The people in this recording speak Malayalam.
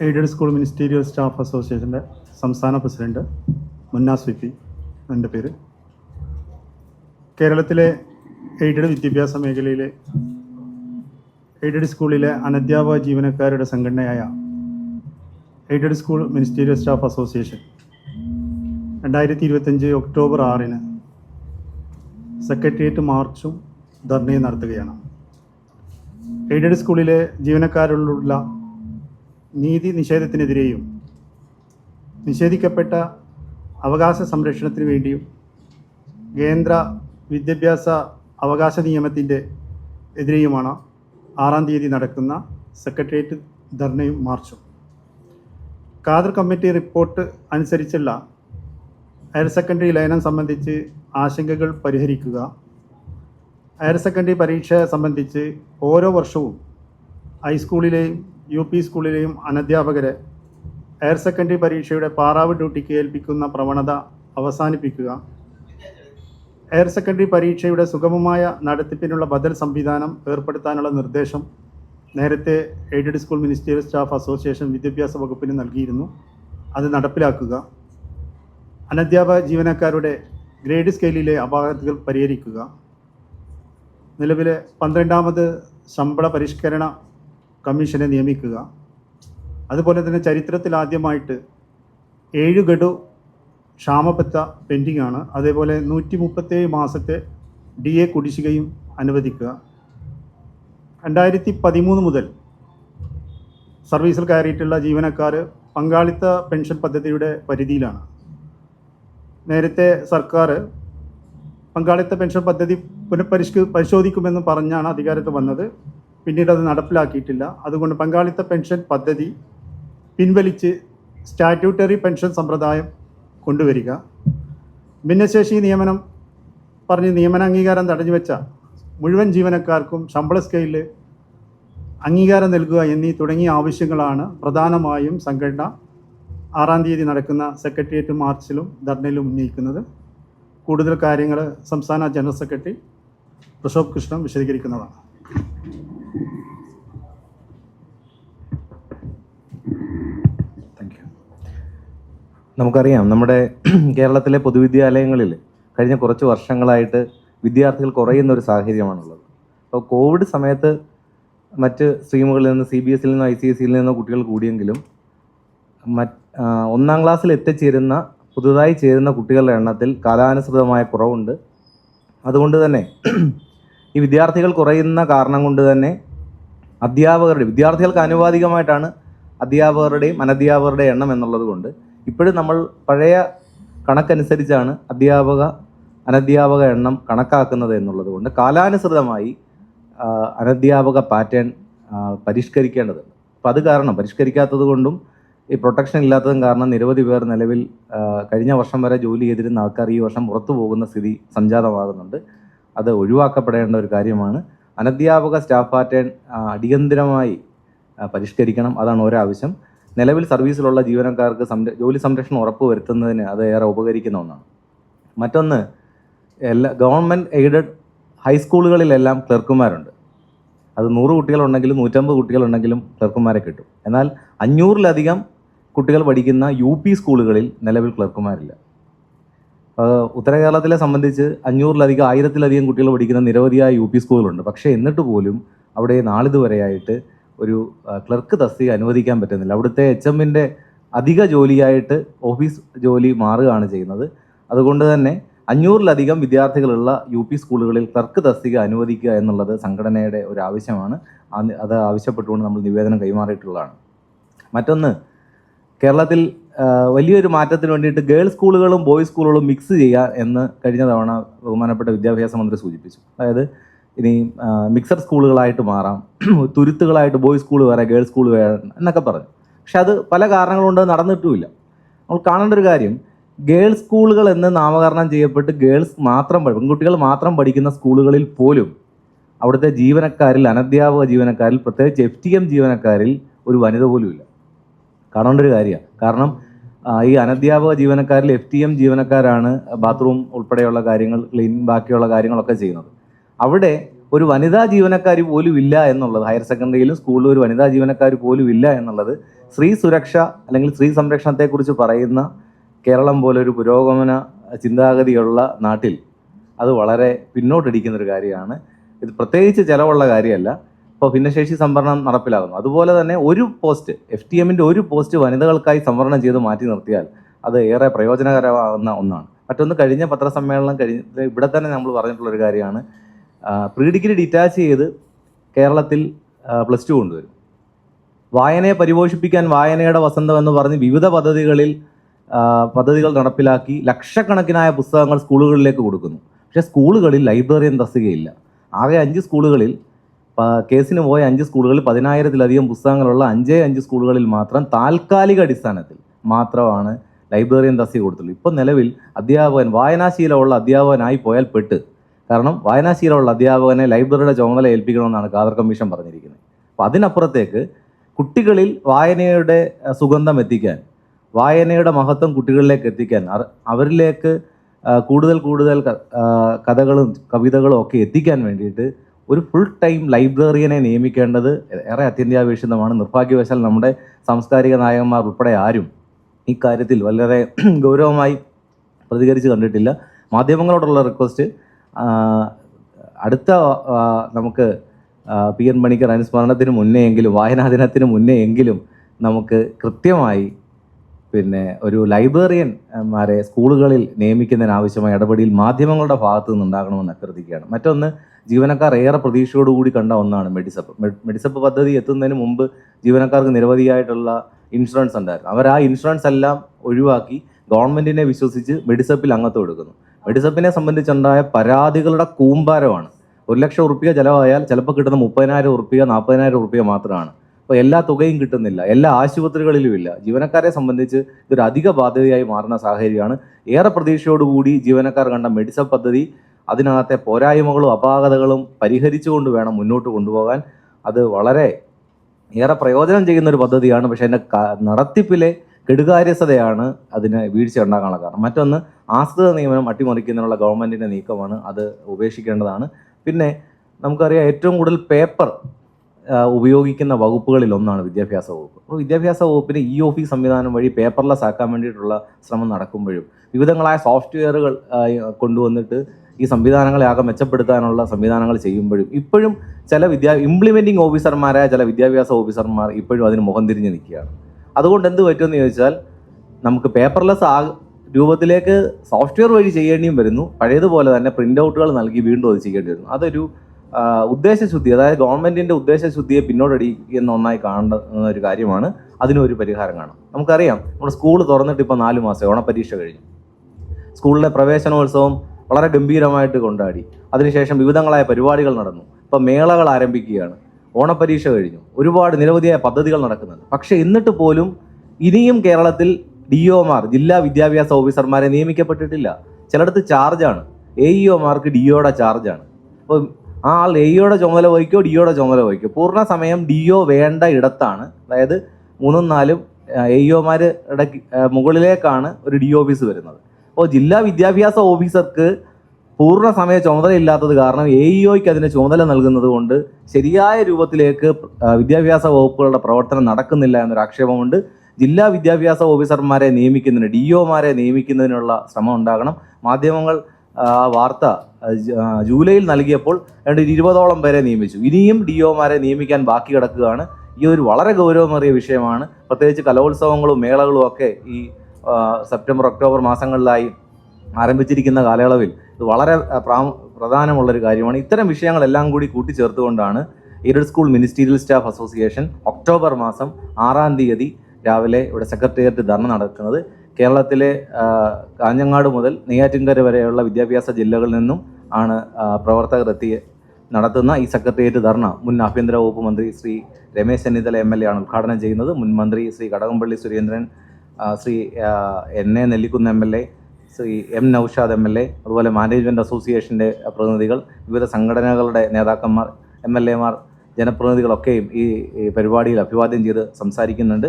എയ്ഡഡ് സ്കൂൾ മിനിസ്റ്റീരിയൽ സ്റ്റാഫ് അസോസിയേഷന്റെ സംസ്ഥാന പ്രസിഡന്റ് മുന്നാസ് വി പി എന്റെ പേര്. കേരളത്തിലെ എയ്ഡഡ് വിദ്യാഭ്യാസ മേഖലയിലെ എയ്ഡഡ് സ്കൂളിലെ അനധ്യാപക ജീവനക്കാരുടെ സംഘടനയായ aided school ministerial staff association രണ്ടായിരത്തി ഇരുപത്തഞ്ച് ഒക്ടോബർ ആറിന് സെക്രട്ടേറിയറ്റ് മാർച്ചും ധർണയും നടത്തുകയാണ്. എയ്ഡഡ് സ്കൂളിലെ ജീവനക്കാരോടുള്ള നീതി നിഷേധത്തിനെതിരെയും നിഷേധിക്കപ്പെട്ട അവകാശ സംരക്ഷണത്തിന് വേണ്ടിയും കേന്ദ്ര വിദ്യാഭ്യാസ അവകാശ നിയമത്തിന്റെ എതിരെയുമാണ് ആറാം തീയതി നടക്കുന്ന സെക്രട്ടേറിയറ്റ് ധർണയും മാർച്ചും. കാദർ കമ്മിറ്റി റിപ്പോർട്ട് അനുസരിച്ചുള്ള ഹയർ സെക്കൻഡറി ലയനം സംബന്ധിച്ച് ആശങ്കകൾ പരിഹരിക്കുക ഹയർ സെക്കൻഡറി പരീക്ഷ സംബന്ധിച്ച് ഓരോ വർഷവും ഹൈസ്കൂളിലെയും യു പി സ്കൂളിലെയും അനധ്യാപകരെ ഹയർ സെക്കൻഡറി പരീക്ഷയുടെ പാറാവ് ഡ്യൂട്ടിക്ക് ഏൽപ്പിക്കുന്ന പ്രവണത അവസാനിപ്പിക്കുക. ഹയർ സെക്കൻഡറി പരീക്ഷയുടെ സുഗമമായ നടത്തിപ്പിനുള്ള ബദൽ സംവിധാനം ഏർപ്പെടുത്താനുള്ള നിർദ്ദേശം നേരത്തെ aided school ministerial staff association വിദ്യാഭ്യാസ വകുപ്പിന് നൽകിയിരുന്നു. അത് നടപ്പിലാക്കുക. അനധ്യാപക ജീവനക്കാരുടെ ഗ്രേഡ് സ്കെയിലിലെ അപാകതകൾ പരിഹരിക്കുക. നിലവിലെ പന്ത്രണ്ടാമത് ശമ്പള പരിഷ്കരണ കമ്മീഷനെ നിയമിക്കുക. അതുപോലെ തന്നെ ചരിത്രത്തിൽ ആദ്യമായിട്ട് ഏഴ് ഗഡു ക്ഷാമപ്പെത്ത പെൻഡിംഗ് ആണ്. അതേപോലെ നൂറ്റി മുപ്പത്തേഴ് മാസത്തെ ഡി എ കുടിശ്ശികയും അനുവദിക്കുക. രണ്ടായിരത്തി പതിമൂന്ന് മുതൽ സർവീസിൽ കയറിയിട്ടുള്ള ജീവനക്കാർ പങ്കാളിത്ത പെൻഷൻ പദ്ധതിയുടെ പരിധിയിലാണ്. നേരത്തെ സർക്കാർ പങ്കാളിത്ത പെൻഷൻ പദ്ധതി പുനഃപരിഷ്ക പരിശോധിക്കുമെന്ന് പറഞ്ഞാണ് അധികാരത്ത് വന്നത്. പിന്നീട് അത് നടപ്പിലാക്കിയിട്ടില്ല. അതുകൊണ്ട് പങ്കാളിത്ത പെൻഷൻ പദ്ധതി പിൻവലിച്ച് സ്റ്റാറ്റ്യൂട്ടറി പെൻഷൻ സമ്പ്രദായം കൊണ്ടുവരിക. ഭിന്നശേഷി നിയമനം പറഞ്ഞ് നിയമന അംഗീകാരം തടഞ്ഞു വെച്ച മുഴുവൻ ജീവനക്കാർക്കും ശമ്പള സ്കെയിലിൽ അംഗീകാരം നൽകുക എന്നീ തുടങ്ങിയ ആവശ്യങ്ങളാണ് പ്രധാനമായും സംഘടന ആറാം തീയതി നടക്കുന്ന സെക്രട്ടേറിയറ്റ് മാർച്ചിലും ധർണയിലും ഉന്നയിക്കുന്നത്. കൂടുതൽ കാര്യങ്ങൾ സംസ്ഥാന ജനറൽ സെക്രട്ടറി പ്രശോഭ് കൃഷ്ണൻ വിശദീകരിക്കുന്നതാണ്. താങ്ക് യു നമുക്കറിയാം നമ്മുടെ കേരളത്തിലെ പൊതുവിദ്യാലയങ്ങളിൽ കഴിഞ്ഞ കുറച്ച് വർഷങ്ങളായിട്ട് വിദ്യാർത്ഥികൾ കുറയുന്ന ഒരു സാഹചര്യമാണുള്ളത്. അപ്പോൾ കോവിഡ് സമയത്ത് മറ്റ് സ്ട്രീമുകളിൽ നിന്ന് സി ബി എസിൽ നിന്നോ ഐ സി എസ് സിയിൽ നിന്നോ കുട്ടികൾ കൂടിയെങ്കിലും മറ്റ് ഒന്നാം ക്ലാസ്സിൽ എത്തിച്ചേരുന്ന പുതുതായി ചേരുന്ന കുട്ടികളുടെ എണ്ണത്തിൽ കാലാനുസൃതമായ കുറവുണ്ട്. അതുകൊണ്ട് തന്നെ ഈ വിദ്യാർത്ഥികൾ കുറയുന്ന കാരണം കൊണ്ട് തന്നെ അധ്യാപകരുടെ വിദ്യാർത്ഥികൾക്ക് ആനുപാതികമായിട്ടാണ് അധ്യാപകരുടെയും അനധ്യാപകരുടെയും എണ്ണം എന്നുള്ളത് കൊണ്ട് ഇപ്പോഴും നമ്മൾ പഴയ കണക്കനുസരിച്ചാണ് അധ്യാപക അനധ്യാപക എണ്ണം കണക്കാക്കുന്നത് എന്നുള്ളത് കൊണ്ട് കാലാനുസൃതമായി അനധ്യാപക പാറ്റേൺ പരിഷ്കരിക്കേണ്ടതുണ്ട്. അപ്പം അത് കാരണം പരിഷ്കരിക്കാത്തത് കൊണ്ടും ഈ പ്രൊട്ടക്ഷൻ ഇല്ലാത്തതും കാരണം നിരവധി പേർ നിലവിൽ കഴിഞ്ഞ വർഷം വരെ ജോലി ചെയ്തിരുന്ന ആൾക്കാർ ഈ വർഷം പുറത്തു പോകുന്ന സ്ഥിതി സംജാതമാകുന്നുണ്ട്. അത് ഒഴിവാക്കപ്പെടേണ്ട ഒരു കാര്യമാണ്. അനധ്യാപക സ്റ്റാഫ് പാറ്റേൺ അടിയന്തിരമായി പരിഷ്കരിക്കണം. അതാണ് ഒരാവശ്യം നിലവിൽ സർവീസിലുള്ള ജീവനക്കാർക്ക് സംര ജോലി സംരക്ഷണം ഉറപ്പുവരുത്തുന്നതിന് അത് ഏറെ ഉപകരിക്കുന്ന ഒന്നാണ്. മറ്റൊന്ന് എല്ലാ ഗവൺമെന്റ് എയ്ഡഡ് ഹൈസ്കൂളുകളിലെല്ലാം ക്ലർക്കുമാരുണ്ട്. അത് നൂറ് കുട്ടികളുണ്ടെങ്കിലും നൂറ്റമ്പത് കുട്ടികളുണ്ടെങ്കിലും ക്ലർക്കുമാരെ കിട്ടും. എന്നാൽ അഞ്ഞൂറിലധികം കുട്ടികൾ പഠിക്കുന്ന യു പി സ്കൂളുകളിൽ നിലവിൽ ക്ലർക്കുമാരില്ല. ഉത്തര കേരളത്തിലെ സംബന്ധിച്ച് അഞ്ഞൂറിലധികം ആയിരത്തിലധികം കുട്ടികൾ പഠിക്കുന്ന നിരവധിയായ യു പി സ്കൂളുകളുണ്ട്. പക്ഷേ എന്നിട്ട് പോലും അവിടെ നാളിതുവരെയായിട്ട് ഒരു ക്ലർക്ക് തസ്തിക അനുവദിക്കാൻ പറ്റുന്നില്ല. അവിടുത്തെ എച്ച് എമ്മിന്റെ അധിക ജോലിയായിട്ട് ഓഫീസ് ജോലി മാറുകയാണ് ചെയ്യുന്നത്. അതുകൊണ്ട് തന്നെ അഞ്ഞൂറിലധികം വിദ്യാർത്ഥികളുള്ള യു പി സ്കൂളുകളിൽ ക്ലർക്ക് തസ്തിക അനുവദിക്കുക എന്നുള്ളത് സംഘടനയുടെ ഒരു ആവശ്യമാണ്. അത് ആവശ്യപ്പെട്ടുകൊണ്ട് നമ്മൾ നിവേദനം കൈമാറിയിട്ടുള്ളതാണ്. മറ്റൊന്ന് കേരളത്തിൽ വലിയൊരു മാറ്റത്തിന് വേണ്ടിയിട്ട് ഗേൾസ് സ്കൂളുകളും ബോയ്സ് സ്കൂളുകളും മിക്സ് ചെയ്യുക എന്ന് കഴിഞ്ഞ തവണ ബഹുമാനപ്പെട്ട വിദ്യാഭ്യാസ മന്ത്രി സൂചിപ്പിച്ചു. അതായത് ഇനി മിക്സഡ് സ്കൂളുകളായിട്ട് മാറാം തുരുത്തുകളായിട്ട് ബോയ്സ് സ്കൂൾ വേറെ ഗേൾസ് സ്കൂൾ വേറെ എന്നൊക്കെ പറഞ്ഞു. പക്ഷെ അത് പല കാരണങ്ങളുണ്ട് നടന്നിട്ടുമില്ല. നമ്മൾ കാണേണ്ട ഒരു കാര്യം ഗേൾസ് സ്കൂളുകൾ എന്ന് നാമകരണം ചെയ്യപ്പെട്ട് ഗേൾസ് മാത്രം പെൺകുട്ടികൾ മാത്രം പഠിക്കുന്ന സ്കൂളുകളിൽ പോലും അവിടുത്തെ ജീവനക്കാരിൽ അനധ്യാപക ജീവനക്കാരിൽ പ്രത്യേകിച്ച് എഫ് ടി എം ജീവനക്കാരിൽ ഒരു വനിത പോലും ഇല്ല കാണേണ്ട ഒരു കാര്യമാണ്. കാരണം ഈ അനധ്യാപക ജീവനക്കാരിൽ എഫ് ടി എം ജീവനക്കാരാണ് ബാത്റൂം ഉൾപ്പെടെയുള്ള കാര്യങ്ങൾ ക്ലീൻ ബാക്കിയുള്ള കാര്യങ്ങളൊക്കെ ചെയ്യുന്നത്. അവിടെ ഒരു വനിതാ ജീവനക്കാർ പോലും ഇല്ല എന്നുള്ളത് ഹയർ സെക്കൻഡറിയിലും സ്കൂളിലും ഒരു വനിതാ ജീവനക്കാർ പോലും ഇല്ല എന്നുള്ളത് സ്ത്രീ സുരക്ഷ അല്ലെങ്കിൽ സ്ത്രീ സംരക്ഷണത്തെക്കുറിച്ച് പറയുന്ന കേരളം പോലെ ഒരു പുരോഗമന ചിന്താഗതിയുള്ള നാട്ടിൽ അത് വളരെ പിന്നോട്ടടിക്കുന്നൊരു കാര്യമാണ്. ഇത് പ്രത്യേകിച്ച് ചിലവുള്ള കാര്യമല്ല. ഇപ്പോൾ ഭിന്നശേഷി സംവരണം നടപ്പിലാകുന്നു. അതുപോലെ തന്നെ ഒരു പോസ്റ്റ് എഫ് ടി എമ്മിന്റെ ഒരു പോസ്റ്റ് വനിതകൾക്കായി സംവരണം ചെയ്ത് മാറ്റി നിർത്തിയാൽ അത് ഏറെ പ്രയോജനകരമാകുന്ന ഒന്നാണ്. മറ്റൊന്ന് കഴിഞ്ഞ പത്രസമ്മേളനം കഴിഞ്ഞ ഇവിടെ തന്നെ നമ്മൾ പറഞ്ഞിട്ടുള്ളൊരു കാര്യമാണ്. പ്രീ ഡിഗ്രി ഡിറ്റാച്ച് ചെയ്ത് കേരളത്തിൽ പ്ലസ് ടു കൊണ്ടുവരും. വായനയെ പരിപോഷിപ്പിക്കാൻ വായനയുടെ വസന്തം എന്ന് പറഞ്ഞ് വിവിധ പദ്ധതികളിൽ പദ്ധതികൾ നടപ്പിലാക്കി ലക്ഷക്കണക്കിനായ പുസ്തകങ്ങൾ സ്കൂളുകളിലേക്ക് കൊടുക്കുന്നു. പക്ഷേ സ്കൂളുകളിൽ ലൈബ്രറിയൻ തസ്തികയില്ല ആകെ അഞ്ച് സ്കൂളുകളിൽ കേസിന് പോയ അഞ്ച് സ്കൂളുകളിൽ പതിനായിരത്തിലധികം പുസ്തകങ്ങളുള്ള അഞ്ചേ അഞ്ച് സ്കൂളുകളിൽ മാത്രം താൽക്കാലിക അടിസ്ഥാനത്തിൽ മാത്രമാണ് ലൈബ്രറിയൻ തസ്തി കൊടുത്തുള്ളൂ. ഇപ്പം നിലവിൽ അധ്യാപകൻ വായനാശീലമുള്ള അധ്യാപകനായി പോയാൽ പെട്ട്. കാരണം വായനാശീലമുള്ള അധ്യാപകനെ ലൈബ്രറിയുടെ ചുമതല ഏൽപ്പിക്കണമെന്നാണ് ഖാദർ കമ്മീഷൻ പറഞ്ഞിരിക്കുന്നത്. അപ്പോൾ അതിനപ്പുറത്തേക്ക് കുട്ടികളിൽ വായനയുടെ സുഗന്ധം എത്തിക്കാൻ വായനയുടെ മഹത്വം കുട്ടികളിലേക്ക് എത്തിക്കാൻ അവരിലേക്ക് കൂടുതൽ കൂടുതൽ കഥകളും കവിതകളും ഒക്കെ എത്തിക്കാൻ വേണ്ടിയിട്ട് ഒരു ഫുൾ ടൈം ലൈബ്രറിയനെ നിയമിക്കേണ്ടത് ഏറെ അത്യന്താപേക്ഷിതമാണ്. നിർഭാഗ്യവശാൽ നമ്മുടെ സാംസ്കാരിക നായകന്മാർ ഉൾപ്പെടെ ആരും ഇക്കാര്യത്തിൽ വളരെ ഗൗരവമായി പ്രതികരിച്ച് കണ്ടിട്ടില്ല. മാധ്യമങ്ങളോടുള്ള റിക്വസ്റ്റ് അടുത്ത നമുക്ക് പി എൻ മണിക്കർ അനുസ്മരണത്തിന് മുന്നേ എങ്കിലും വായനാ ദിനത്തിന് മുന്നേ എങ്കിലും നമുക്ക് കൃത്യമായി പിന്നെ ഒരു ലൈബ്രറിയന്മാരെ സ്കൂളുകളിൽ നിയമിക്കുന്നതിനാവശ്യമായ ഇടപെടിയിൽ മാധ്യമങ്ങളുടെ ഭാഗത്തു നിന്നുണ്ടാകണമെന്ന് അഭ്യർത്ഥിക്കുകയാണ്. മറ്റൊന്ന് ജീവനക്കാർ ഏറെ പ്രതീക്ഷയോടുകൂടി കണ്ട ഒന്നാണ് മെഡിസപ്പ്. മെഡിസപ്പ് പദ്ധതി എത്തുന്നതിന് മുമ്പ് ജീവനക്കാർക്ക് നിരവധിയായിട്ടുള്ള ഇൻഷുറൻസ് ഉണ്ടായിരുന്നു. അവർ ആ ഇൻഷുറൻസ് എല്ലാം ഒഴിവാക്കി ഗവൺമെന്റിനെ വിശ്വസിച്ച് മെഡിസപ്പിൽ അംഗത്വം എടുക്കുന്നു. മെഡിസപ്പിനെ സംബന്ധിച്ചുണ്ടായ പരാതികളുടെ കൂമ്പാരമാണ്. ഒരു ലക്ഷം ഉറുപ്പിക ചിലവായാൽ ചിലപ്പോൾ കിട്ടുന്ന മുപ്പതിനായിരം ഉറുപ്പിക നാൽപ്പതിനായിരം ഉറുപ്പിക മാത്രമാണ്. അപ്പോൾ എല്ലാ തുകയും കിട്ടുന്നില്ല എല്ലാ ആശുപത്രികളിലും ഇല്ല. ജീവനക്കാരെ സംബന്ധിച്ച് ഇതൊരു അധിക ബാധ്യതയായി മാറുന്ന സാഹചര്യമാണ്. ഏറെ പ്രതീക്ഷയോടുകൂടി ജീവനക്കാർ കണ്ട മെഡിസൽ പദ്ധതി അതിനകത്തെ പോരായ്മകളും അപാകതകളും പരിഹരിച്ചുകൊണ്ട് വേണം മുന്നോട്ട് കൊണ്ടുപോകാൻ. അത് വളരെ ഏറെ പ്രയോജനം ചെയ്യുന്ന ഒരു പദ്ധതിയാണ്. പക്ഷേ അതിന്റെ നടത്തിപ്പിലെ കെടുകാര്യസ്ഥതയാണ് അതിന് വീഴ്ച ഉണ്ടാകാനുള്ള കാരണം. മറ്റൊന്ന് ആശ്രിത നിയമനം അട്ടിമറിക്കുന്നതിനുള്ള ഗവൺമെന്റിന്റെ നീക്കമാണ് അത് ഉപേക്ഷിക്കേണ്ടതാണ്. പിന്നെ നമുക്കറിയാം ഏറ്റവും കൂടുതൽ പേപ്പർ ഉപയോഗിക്കുന്ന വകുപ്പുകളിൽ ഒന്നാണ് വിദ്യാഭ്യാസ വകുപ്പ്. അപ്പോൾ വിദ്യാഭ്യാസ വകുപ്പിന് ഇ ഓഫീസ് സംവിധാനം വഴി പേപ്പർലെസ് ആക്കാൻ വേണ്ടിയിട്ടുള്ള ശ്രമം നടക്കുമ്പോഴും വിവിധങ്ങളായ സോഫ്റ്റ്വെയറുകൾ കൊണ്ടുവന്നിട്ട് ഈ സംവിധാനങ്ങളെ ആകെ മെച്ചപ്പെടുത്താനുള്ള സംവിധാനങ്ങൾ ചെയ്യുമ്പോഴും ഇപ്പോഴും ചില വിദ്യാ ഇംപ്ലിമെന്റിംഗ് ഓഫീസർമാരായ ചില വിദ്യാഭ്യാസ ഓഫീസർമാർ ഇപ്പോഴും അതിന് മുഖം തിരിഞ്ഞ് നിൽക്കുകയാണ്. അതുകൊണ്ട് എന്ത് പറ്റുമെന്ന് ചോദിച്ചാൽ നമുക്ക് പേപ്പർലെസ് ആ രൂപത്തിലേക്ക് സോഫ്റ്റ്വെയർ വഴി ചെയ്യേണ്ടിയും വരുന്നു. പഴയതുപോലെ തന്നെ പ്രിന്റ് ഔട്ടുകൾ നൽകി വീണ്ടും അത് ചെയ്യേണ്ടി വരുന്നു. അതൊരു ഉദ്ദേശശുദ്ധി അതായത് ഗവൺമെന്റിന്റെ ഉദ്ദേശശുദ്ധിയെ പിന്നോട്ടടിക്കുന്ന ഒന്നായി കാണുന്ന ഒരു കാര്യമാണ്. അതിനൊരു പരിഹാരം കാണാം. നമുക്കറിയാം നമ്മുടെ സ്കൂൾ തുറന്നിട്ട് ഇപ്പോൾ നാല് മാസം ഓണപരീക്ഷ കഴിഞ്ഞു. സ്കൂളിലെ പ്രവേശനോത്സവം വളരെ ഗംഭീരമായിട്ട് കൊണ്ടാടി. അതിനുശേഷം വിവിധങ്ങളായ പരിപാടികൾ നടന്നു. ഇപ്പോൾ മേളകൾ ആരംഭിക്കുകയാണ്. ഓണപരീക്ഷ കഴിഞ്ഞു. ഒരുപാട് നിരവധിയായ പദ്ധതികൾ നടക്കുന്നുണ്ട്. പക്ഷേ എന്നിട്ട് പോലും ഇനിയും കേരളത്തിൽ ഡി ഒമാർ ജില്ലാ വിദ്യാഭ്യാസ ഓഫീസർമാരെ നിയമിക്കപ്പെട്ടിട്ടില്ല. ചിലയിടത്ത് ചാർജാണ്. എ ഇ ഒമാർക്ക് ഡി ഒയുടെ ചാർജാണ്. അപ്പോൾ ആ ആൾ എയുടെ ചുമതല വഹിക്കോ ഡിയോടെ ചുമതല വഹിക്കോ. പൂർണ സമയം ഡിഒ വേണ്ട ഇടത്താണ്. അതായത് മൂന്നും നാലും എ ഇ മുകളിലേക്കാണ് ഒരു ഡി ഓഫീസ് വരുന്നത്. അപ്പോൾ ജില്ലാ വിദ്യാഭ്യാസ ഓഫീസർക്ക് പൂർണ സമയ ചുമതലയില്ലാത്തത് കാരണം എ ഇഒയ്ക്ക് അതിന് ചുമതല നൽകുന്നത് കൊണ്ട് ശരിയായ രൂപത്തിലേക്ക് വിദ്യാഭ്യാസ വകുപ്പുകളുടെ പ്രവർത്തനം നടക്കുന്നില്ല എന്നൊരു ആക്ഷേപമുണ്ട്. ജില്ലാ വിദ്യാഭ്യാസ ഓഫീസർമാരെ നിയമിക്കുന്നതിന് ഡി ഒമാരെ നിയമിക്കുന്നതിനുള്ള ശ്രമം ഉണ്ടാകണം. മാധ്യമങ്ങൾ ആ വാർത്ത ജൂലൈയിൽ നൽകിയപ്പോൾ രണ്ട് ഇരുപതോളം പേരെ നിയമിച്ചു. ഇനിയും ഡി ഒമാരെ നിയമിക്കാൻ ബാക്കി കിടക്കുകയാണ്. ഈ ഒരു വളരെ ഗൗരവമേറിയ വിഷയമാണ്. പ്രത്യേകിച്ച് കലോത്സവങ്ങളും മേളകളും ഒക്കെ ഈ സെപ്റ്റംബർ ഒക്ടോബർ മാസങ്ങളിലായി ആരംഭിച്ചിരിക്കുന്ന കാലയളവിൽ ഇത് വളരെ പ്രാ പ്രധാനമുള്ളൊരു കാര്യമാണ്. ഇത്തരം വിഷയങ്ങളെല്ലാം കൂടി കൂട്ടിച്ചേർത്തുകൊണ്ടാണ് aided school ministerial staff association October മാസം ആറാം തീയതി രാവിലെ ഇവിടെ സെക്രട്ടേറിയറ്റ് ധർണ നടക്കുന്നത്. കേരളത്തിലെ കാഞ്ഞങ്ങാട് മുതൽ നെയ്യാറ്റിൻകര വരെയുള്ള വിദ്യാഭ്യാസ ജില്ലകളിൽ നിന്നും ആണ് പ്രവർത്തകർ എത്തി നടത്തുന്ന ഈ സെക്രട്ടേറിയറ്റ് ധർണ മുൻ ആഭ്യന്തര വകുപ്പ് മന്ത്രി Shri Ramesh Chennithala M L A ആണ് ഉദ്ഘാടനം ചെയ്യുന്നത്. മുൻ മന്ത്രി Shri Kadakampally Surendran Shri N A Nellikkunnu M L A Shri M Noushad M L A അതുപോലെ മാനേജ്മെന്റ് അസോസിയേഷന്റെ പ്രതിനിധികൾ വിവിധ സംഘടനകളുടെ നേതാക്കന്മാർ എം എൽ എമാർ ജനപ്രതിനിധികളൊക്കെയും ഈ പരിപാടിയിൽ അഭിവാദ്യം ചെയ്ത് സംസാരിക്കുന്നുണ്ട്.